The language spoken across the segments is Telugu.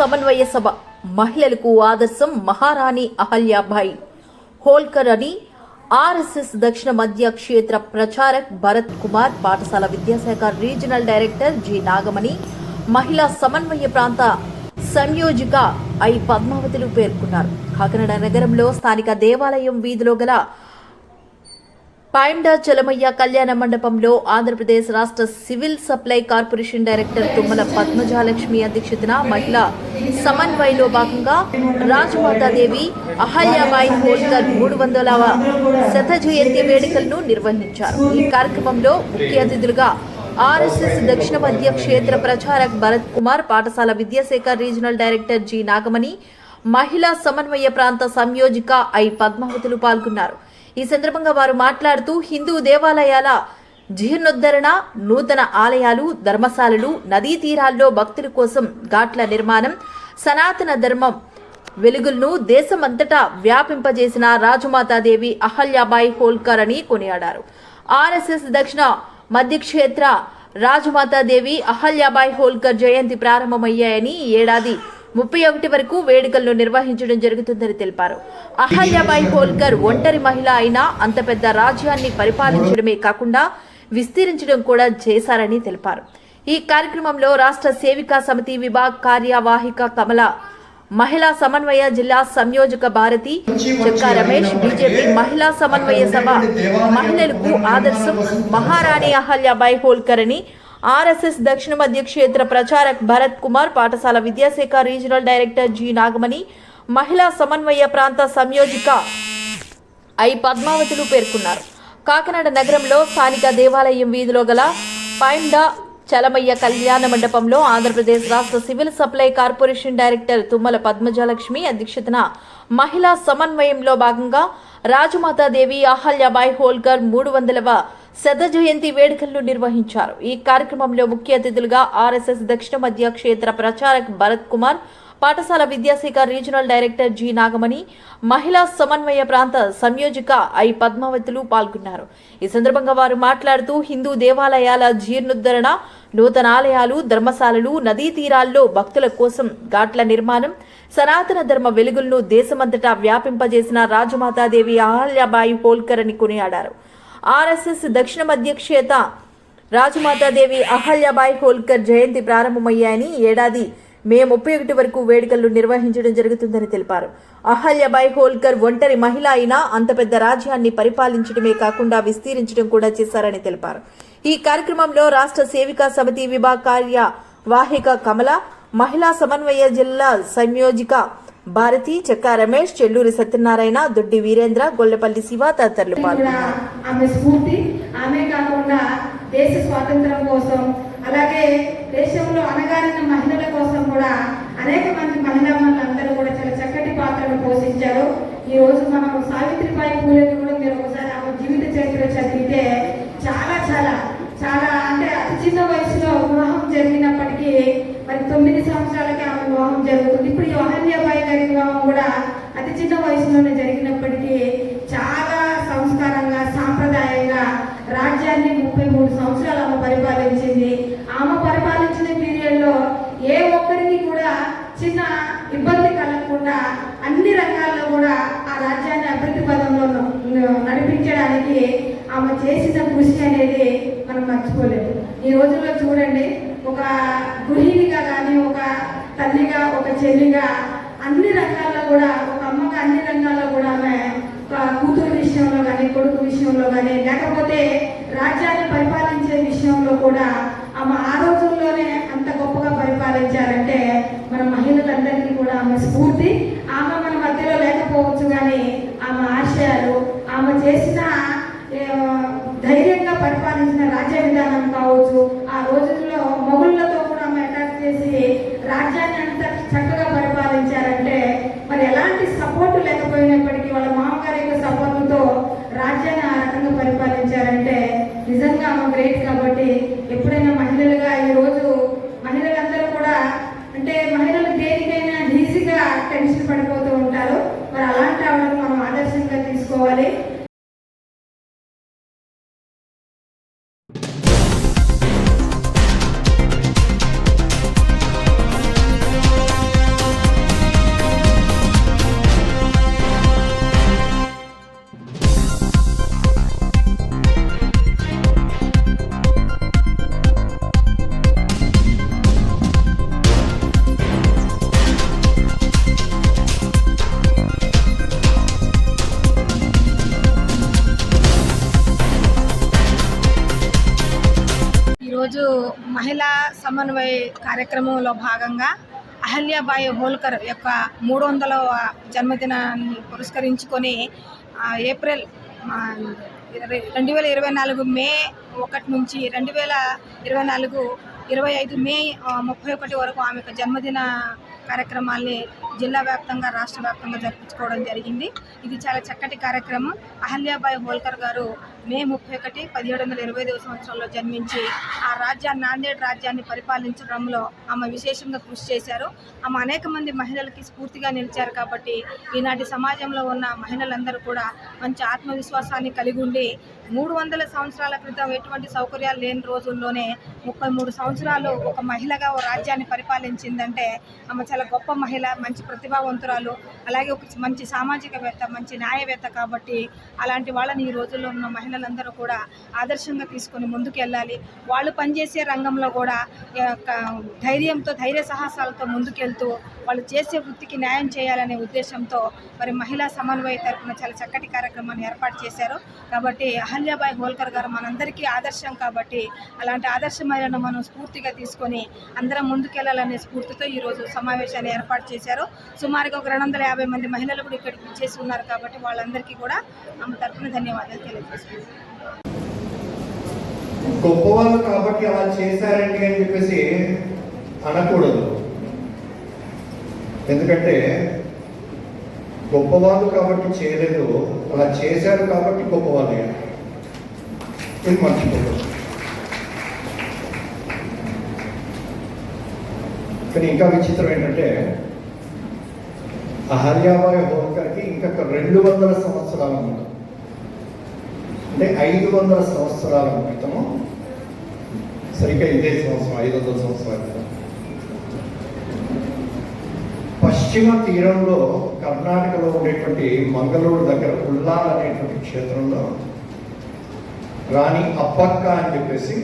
సమన్వయ సభ. మహిళలకు ఆదర్శం మహారాణి అహల్యాబాయి హోల్కర్ అని ఆర్ఎస్ఎస్ దక్షిణ మధ్య క్షేత్ర ప్రచారక్ భరత్ కుమార్ పాఠశాల విద్యాశాఖ రీజనల్ డైరెక్టర్ జి నాగమణి మహిళా సమన్వయ ప్రాంత సంయోజిక ఐ పద్మావతులు పేర్కొన్నారు. కాకినాడ నగరంలో స్థానిక దేవాలయం వీధిలో గల పాయిండా చలమయ్య కళ్యాణ మండపంలో ఆంధ్రప్రదేశ్ రాష్ట్ర civil supply corporation director Tummala Padmajalakshmi అధ్యక్షతన మహిళా సమన్వయలో భాగంగా రాజమాతాదేవి అహల్యాబాయి హోల్కర్ మూడు వందలవ శత జయంతి వేడుకలను నిర్వహించారు. ఈ కార్యక్రమంలో ముఖ్య అతిథులుగా ఆర్ఎస్ఎస్ దక్షిణ మధ్య క్షేత్ర ప్రచారక్ భరత్ కుమార్ పాఠశాల విద్యాశాఖ రీజనల్ డైరెక్టర్ జి నాగమణి మహిళా సమన్వయ ప్రాంత సంయోజిక ఐ పద్మావతులు పాల్గొన్నారు. ఈ సందర్భంగా వారు మాట్లాడుతూ హిందూ దేవాలయాల జీర్ణోద్ధరణ నూతన ఆలయాలు ధర్మశాలలు నదీ తీరాల్లో భక్తుల కోసం ఘాట్ల నిర్మాణం సనాతన ధర్మం వెలుగులను దేశమంతటా వ్యాపింపజేసిన రాజమాతాదేవి అహల్యాబాయి హోల్కర్ అని కొనియాడారు. ఆర్ఎస్ఎస్ దక్షిణ మధ్యక్షేత్ర రాజమాతాదేవి అహల్యాబాయి హోల్కర్ జయంతి ప్రారంభమయ్యాయని ఈ ఏడాది ముప్పై ఒకటి వరకు వేడుకలను నిర్వహించడం జరుగుతుందని తెలిపారు. అహల్యాబాయి హోల్కర్ ఒంటరి మహిళ అయినా అంత పెద్ద రాజ్యాన్ని పరిపాలించడమే కాకుండా విస్తరించడం కూడా చేశారని తెలిపారు. ఈ కార్యక్రమంలో రాష్ట్ర సేవికా సమితి విభాగ్ కార్యవాహిక కమల మహిళా సమన్వయ జిల్లా సంయోజక భారతి చెక్కా రమేష్ బీజేపీ మహిళా సమన్వయ సభ మహిళలకు ఆదర్శం మహారాణి అహల్యాబాయి హోల్కర్ అని ఆర్ఎస్ఎస్ దక్షిణ మధ్య క్షేత్ర ప్రచారక్ భరత్ కుమార్ పాఠశాల విద్యాశాఖ రీజనల్ డైరెక్టర్ జి నాగమణి మహిళా సమన్వయ ప్రాంత సంయోజిక ఐ పద్మావతులు పేర్కొన్నారు. కాకినాడ నగరంలో స్థానిక దేవాలయం వీధిలో గల పైండా చలమయ్య కళ్యాణ మండపంలో ఆంధ్రప్రదేశ్ రాష్ట్ర civil supply corporation director Tummala Padmajalakshmi అధ్యక్షతన మహిళా సమన్వయంలో భాగంగా రాజమాతాదేవి అహల్యాబాయ్ హోల్కర్ మూడు వందలవ శత జయంతి వేడుకలను నిర్వహించారు. ఈ కార్యక్రమంలో ముఖ్య అతిథులుగా ఆర్ఎస్ఎస్ దక్షిణ మధ్య క్షేత్ర ప్రచారక్ భరత్ కుమార్ పాఠశాల విద్యాశాఖ రీజనల్ డైరెక్టర్ జి నాగమణి మహిళా సమన్వయ ప్రాంత సంయోజక ఐ పద్మావతులు పాల్గొన్నారు. ఈ సందర్భంగా వారు మాట్లాడుతూ హిందూ దేవాలయాల జీర్ణోద్ధరణ నూతన ఆలయాలు ధర్మశాలలు నదీ తీరాల్లో భక్తుల కోసం ఘాట్ల నిర్మాణం సనాతన ధర్మ వెలుగులను దేశమంతటా వ్యాపింపజేసిన రాజమాతాదేవి అహల్యాబాయి హోల్కర్ అని కొనియాడారు. ఆర్ఎస్ఎస్ దక్షిణ మధ్య క్షేత రాజమాతాదేవి అహల్యాబాయి హోల్కర్ జయంతి ప్రారంభమయ్యాయని ఏడాది మే ముప్పై ఒకటి వరకు వేడుకలు నిర్వహించడం జరుగుతుందని తెలిపారు. అహల్యాబాయ్ హోల్కర్ ఒంటరి మహిళ అయినా అంత పెద్ద రాజ్యాన్ని పరిపాలించడమే కాకుండా విస్తరించడం కూడా చేశారని తెలిపారు. ఈ కార్యక్రమంలో రాష్ట్ర సేవికా సమితి విభాగ కార్యవాహిక కమల మహిళా సమన్వయ జిల్లా సంయోజిక భారతి చెక్కా రమేష్ చెల్లూరి సత్యనారాయణ దొడ్డి వీరేంద్ర గొల్లపల్లి శివ తదితరులు ఆమె స్ఫూర్తి ఆమె కాకుండా దేశ స్వాతంత్రం కోసం అలాగే దేశంలో అణగారిన మహిళల కోసం కూడా అనేక మంది మహిళా మనులందరూ కూడా చాలా చక్కటి పాత్రను పోషించారు. ఈ రోజు మనం సావిత్రిబాయి పూలేని కూడా మీరు ఒకసారి ఆమె జీవిత చరిత్ర చదివితే చాలా చాలా చాలా అంటే అతి చిన్న వయసులో వివాహం జరిగినప్పటికీ మరి తొమ్మిది సంవత్సరాలకి ఆమె వివాహం జరుగుతుంది ఇప్పుడు ఈ అహల్యాబాయి గారి వివాహం కూడా అతి చిన్న వయసులోనే జరిగినప్పటికీ చాలా సంస్కారంగా సాంప్రదాయంగా రాజ్యాన్ని ముప్పై మూడు సంవత్సరాలు ఆమె పరిపాలించింది ఆమె పరిపాలించిన పీరియడ్లో ఏ ఒక్కరికి కూడా చిన్న ఇబ్బంది కలగకుండా అన్ని రంగాల్లో కూడా ఆ రాజ్యాన్ని అభివృద్ధి పదంలో నడిపించడానికి ఆమె చేసిన కృషి అనేది మనం మర్చిపోలేదు ఈ రోజుల్లో చూడండి ఒక గృహిణిగా కానీ ఒక తల్లిగా ఒక చెల్లిగా అన్ని రంగాల్లో కూడా ఒక అమ్మగా అన్ని రంగాల్లో కూడా ఆమె ఒక కూతురు విషయంలో కానీ కొడుకు విషయంలో కానీ లేకపోతే రాజ్యాన్ని పరిపాలించే విషయంలో కూడా ఆమె ఆ రోజుల్లోనే అంత గొప్పగా పరిపాలించారంటే మన మహిళలందరికీ కూడా ఆమె స్ఫూర్తి ఆమె మన మధ్యలో లేకపోవచ్చు కానీ ఆమె ఆశయాలు ఆమె చేసిన ధైర్యంగా పరిపాలించిన రాజ్య విధానం కావచ్చు. ఆ రోజుల్లో మొగుళ్ళతో కూడా ఆమె అటాక్ చేసి రాజ్యాన్ని అంత చక్కగా మహిళా సమన్వయ కార్యక్రమంలో భాగంగా అహల్యాబాయి హోల్కర్ యొక్క మూడు వందల జన్మదినాన్ని పురస్కరించుకొని ఏప్రిల్ రెండు వేల ఇరవై నాలుగు మే ఒకటి నుంచి రెండు వేల ఇరవై నాలుగు ఇరవై ఐదు మే ముప్పై ఒకటి వరకు ఆమె యొక్క జన్మదిన కార్యక్రమాల్ని జిల్లా వ్యాప్తంగా రాష్ట్ర వ్యాప్తంగా జరిపించుకోవడం జరిగింది. ఇది చాలా చక్కటి కార్యక్రమం. అహల్యాబాయి హోల్కర్ గారు మే ముప్పై ఒకటి పదిహేడు వందల ఇరవై ఐదవ సంవత్సరంలో జన్మించి ఆ రాజ్యాన్ని నాందేడ్ రాజ్యాన్ని పరిపాలించడంలో ఆమె విశేషంగా కృషి చేశారు. ఆమె అనేక మంది మహిళలకి స్ఫూర్తిగా నిలిచారు కాబట్టి ఈనాటి సమాజంలో ఉన్న మహిళలందరూ కూడా మంచి ఆత్మవిశ్వాసాన్ని కలిగి ఉండి మూడు వందల సంవత్సరాల క్రితం ఎటువంటి సౌకర్యాలు లేని రోజుల్లోనే ముప్పై మూడు సంవత్సరాలు ఒక మహిళగా ఓ రాజ్యాన్ని పరిపాలించిందంటే ఆమె చాలా గొప్ప మహిళ మంచి ప్రతిభావంతురాలు అలాగే ఒక మంచి సామాజికవేత్త మంచి న్యాయవేత్త కాబట్టి అలాంటి వాళ్ళని ఈ రోజుల్లో ఉన్న మహిళ మహిళలందరూ కూడా ఆదర్శంగా తీసుకొని ముందుకు వెళ్ళాలి వాళ్ళు పనిచేసే రంగంలో కూడా ధైర్యంతో ధైర్య సాహసాలతో ముందుకెళ్తూ వాళ్ళు చేసే వృత్తికి న్యాయం చేయాలనే ఉద్దేశంతో మరి మహిళా సమన్వయ తరపున చాలా చక్కటి కార్యక్రమాన్ని ఏర్పాటు చేశారు. కాబట్టి అహల్యాబాయి హోల్కర్ గారు మనందరికీ ఆదర్శం కాబట్టి అలాంటి ఆదర్శమైన మనం స్ఫూర్తిగా తీసుకొని అందరం ముందుకెళ్ళాలనే స్ఫూర్తితో ఈరోజు సమావేశాన్ని ఏర్పాటు చేశారు. సుమారుగా ఒక రెండు వందల యాభై మంది మహిళలు కూడా ఇక్కడికి చేసి ఉన్నారు కాబట్టి వాళ్ళందరికీ కూడా ఆమె తరపున ధన్యవాదాలు తెలియజేస్తున్నాను. గొప్పవాళ్ళు కాబట్టి అలా చేశారండి అని చెప్పేసి అనకూడదు. ఎందుకంటే గొప్పవాళ్ళు కాబట్టి చేయలేదు అలా చేశారు కాబట్టి గొప్పవాళ్ళు అయ్యారు. ఇది మర్చిపోకూడదు. కానీ ఇంకా విచిత్రం ఏంటంటే అహల్యాబాయి హోల్కర్కి ఇంకా రెండు వందల సంవత్సరాల ముందు అంటే ఐదు వందల సంవత్సరాల క్రితము సరిగ్గా ఇదే సంవత్సరం ఐదు వందల సంవత్సరాల క్రితం. పశ్చిమ తీరంలో కర్ణాటకలో ఉండేటువంటి మంగళూరు దగ్గర ఉల్లాల్ అనేటువంటి క్షేత్రంలో రాణి అప్పక్క అని చెప్పేసి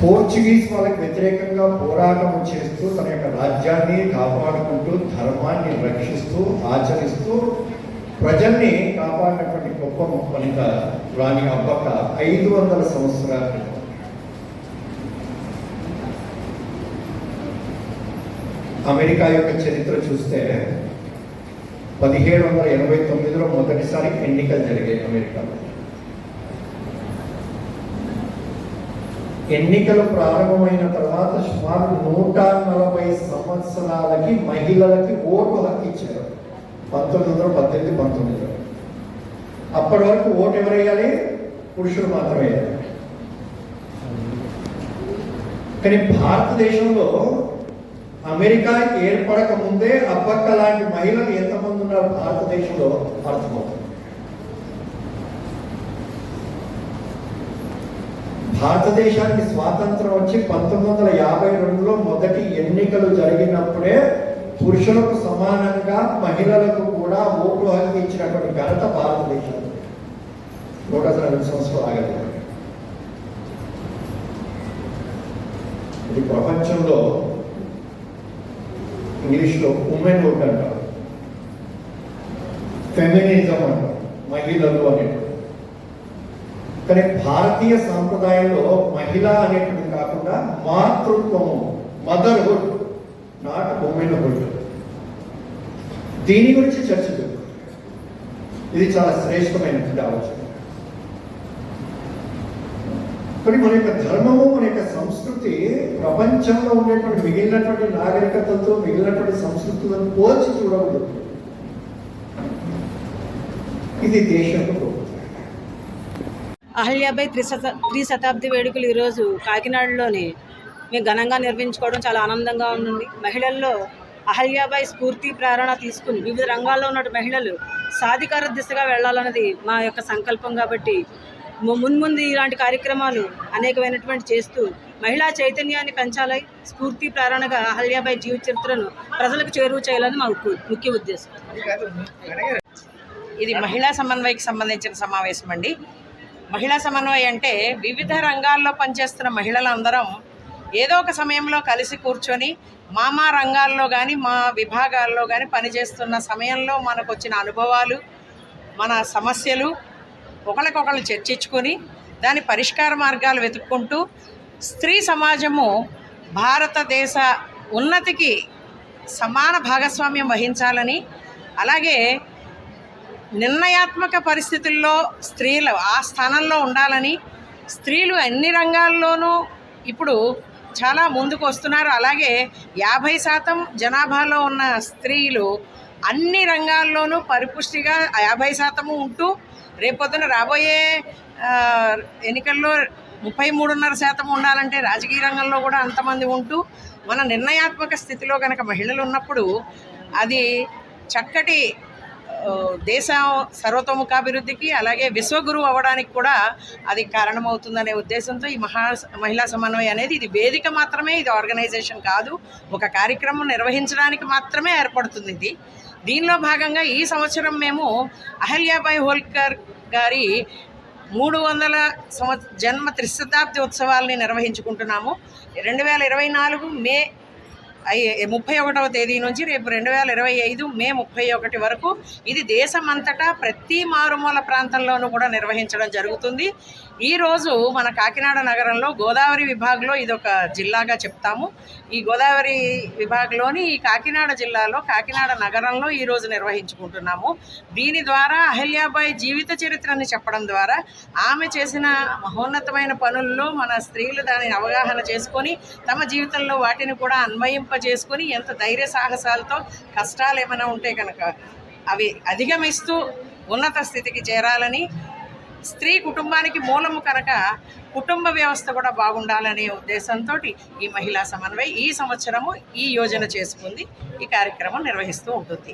పోర్చుగీస్ వాళ్ళకి వ్యతిరేకంగా పోరాటం చేస్తూ తన యొక్క రాజ్యాన్ని కాపాడుకుంటూ ధర్మాన్ని రక్షిస్తూ ఆచరిస్తూ ప్రజల్ని కాపాడినటువంటి గొప్ప వనిత రాణి అబ్బక్క ఐదు వందల సంవత్సరాల క్రితం. అమెరికా యొక్క చరిత్ర చూస్తే పదిహేడు వందల ఎనభై తొమ్మిదిలో మొదటిసారి ఎన్నికలు జరిగాయి అమెరికాలో. ఎన్నికలు ప్రారంభమైన తర్వాత సుమారు నూట నలభై సంవత్సరాలకి మహిళలకి ఓటు హక్కు ఇచ్చారు. పంతొమ్మిది వందల పద్దెనిమిది పంతొమ్మిదిలో. అప్పటి వరకు ఓటు ఎవరు వేయాలి పురుషులు మాత్రమే వేయాలి. కానీ భారతదేశంలో అమెరికా ఏర్పడక ముందే అబ్బక్క లాంటి మహిళలు ఎంతమంది ఉన్నారు భారతదేశంలో? అర్థమవుతుంది. భారతదేశానికి స్వాతంత్రం వచ్చి పంతొమ్మిది వందల యాభై రెండులో మొదటి ఎన్నికలు జరిగినప్పుడే పురుషులకు సమానంగా మహిళలకు కూడా ఓటు హక్కు ఇచ్చినటువంటి ఘనత భారతదేశం. నూట రెండు సంవత్సరాలు ఆగలేదు. ఇది ప్రపంచంలో ఇంగ్లీష్లో ఉమెన్ ఓట్ అంటారు. ఫెమినిజం అంటారు. మహిళలు అనేటువంటి. కానీ భారతీయ సాంప్రదాయంలో మహిళ అనేటువంటి కాకుండా మాతృత్వము మదర్హుడ్ నాట్ ఉమెన్హుడ్ దీని గురించి చర్చ జరుగుతుంది ఇది చాలా శ్రేష్టమైనటువంటి ఆలోచన. కానీ మన యొక్క ధర్మము మన యొక్క సంస్కృతి ప్రపంచంలో ఉండేటువంటి మిగిలినటువంటి నాగరికతలతో మిగిలినటువంటి సంస్కృతులను పోల్చి చూడకూడదు. ఇది దేశంలో గొప్పతనం. అహల్యాబాయి త్రిశత త్రిశతాబ్ది వేడుకలు ఈరోజు కాకినాడలోని మేము ఘనంగా నిర్వహించుకోవడం చాలా ఆనందంగా ఉంది మహిళల్లో అహల్యాబాయి స్ఫూర్తి ప్రేరణ తీసుకుని వివిధ రంగాల్లో ఉన్న మహిళలు సాధికార దిశగా వెళ్ళాలన్నది మా యొక్క సంకల్పం కాబట్టి ము- మున్ముందు ఇలాంటి కార్యక్రమాలు అనేకమైనటువంటి చేస్తూ మహిళా చైతన్యాన్ని పెంచాలి స్ఫూర్తి ప్రేరణగా అహల్యాబాయి జీవిత చరిత్రను ప్రజలకు చేరువ చేయాలని మా ముఖ్య ఉద్దేశం. ఇది మహిళా సమన్వయకి సంబంధించిన సమావేశం అండి మహిళా సమన్వయం అంటే వివిధ రంగాల్లో పనిచేస్తున్న మహిళలందరం ఏదో ఒక సమయంలో కలిసి కూర్చొని మా మా రంగాల్లో కానీ మా విభాగాల్లో కానీ పనిచేస్తున్న సమయంలో మనకు వచ్చిన అనుభవాలు మన సమస్యలు ఒకరికొకరు చర్చించుకొని దాని పరిష్కార మార్గాలు వెతుక్కుంటూ స్త్రీ సమాజము భారతదేశ ఉన్నతికి సమాన భాగస్వామ్యం వహించాలని అలాగే నిర్ణయాత్మక పరిస్థితుల్లో స్త్రీలు ఆ స్థానంలో ఉండాలని స్త్రీలు అన్ని రంగాల్లోనూ ఇప్పుడు చాలా ముందుకు వస్తున్నారు అలాగే యాభై శాతం జనాభాలో ఉన్న స్త్రీలు అన్ని రంగాల్లోనూ పరిపుష్టిగా యాభై శాతము ఉంటూ రేపొద్దున రాబోయే ఎన్నికల్లో ముప్పై మూడున్నర శాతం ఉండాలంటే రాజకీయ రంగంలో కూడా అంతమంది ఉంటూ మన నిర్ణయాత్మక స్థితిలో కనుక మహిళలు ఉన్నప్పుడు అది చక్కటి దేశ సర్వతోముఖాభివృద్ధికి అలాగే విశ్వగురువు అవ్వడానికి కూడా అది కారణమవుతుందనే ఉద్దేశంతో ఈ మహా మహిళా సమన్వయం అనేది ఇది వేదిక మాత్రమే ఇది ఆర్గనైజేషన్ కాదు. ఒక కార్యక్రమం నిర్వహించడానికి మాత్రమే ఏర్పడుతుంది ఇది. దీనిలో భాగంగా ఈ సంవత్సరం మేము అహల్యాబాయి హోల్కర్ గారి మూడు వందల సంవత్స జన్మ త్రిశతాబ్ది ఉత్సవాల్ని నిర్వహించుకుంటున్నాము. రెండు వేల ఇరవై నాలుగు మే ముప్పై ఒకటవ తేదీ నుంచి రేపు రెండు వేల ఇరవై ఐదు మే ముప్పై ఒకటి వరకు ఇది దేశమంతటా ప్రతి మారుమూల ప్రాంతంలోనూ కూడా నిర్వహించడం జరుగుతుంది. ఈరోజు మన కాకినాడ నగరంలో గోదావరి విభాగంలో ఇది ఒక జిల్లాగా చెప్తాము. ఈ గోదావరి విభాగంలోని ఈ కాకినాడ జిల్లాలో కాకినాడ నగరంలో ఈరోజు నిర్వహించుకుంటున్నాము. దీని ద్వారా అహల్యాబాయి జీవిత చరిత్రని చెప్పడం ద్వారా ఆమె చేసిన మహోన్నతమైన పనుల్లో మన స్త్రీలు దానిని అవగాహన చేసుకొని తమ జీవితంలో వాటిని కూడా అన్వయింపజేసుకొని ఎంత ధైర్య సాహసాలతో కష్టాలు ఏమైనా ఉంటే కనుక అవి అధిగమిస్తూ ఉన్నత స్థితికి చేరాలని స్త్రీ కుటుంబానికి మూలము కనుక కుటుంబ వ్యవస్థ కూడా బాగుండాలనే ఉద్దేశంతో ఈ మహిళా సమన్వయ ఈ సంవత్సరము ఈ యోజన చేసుకుంది. ఈ కార్యక్రమం నిర్వహిస్తూ ఉంటుంది.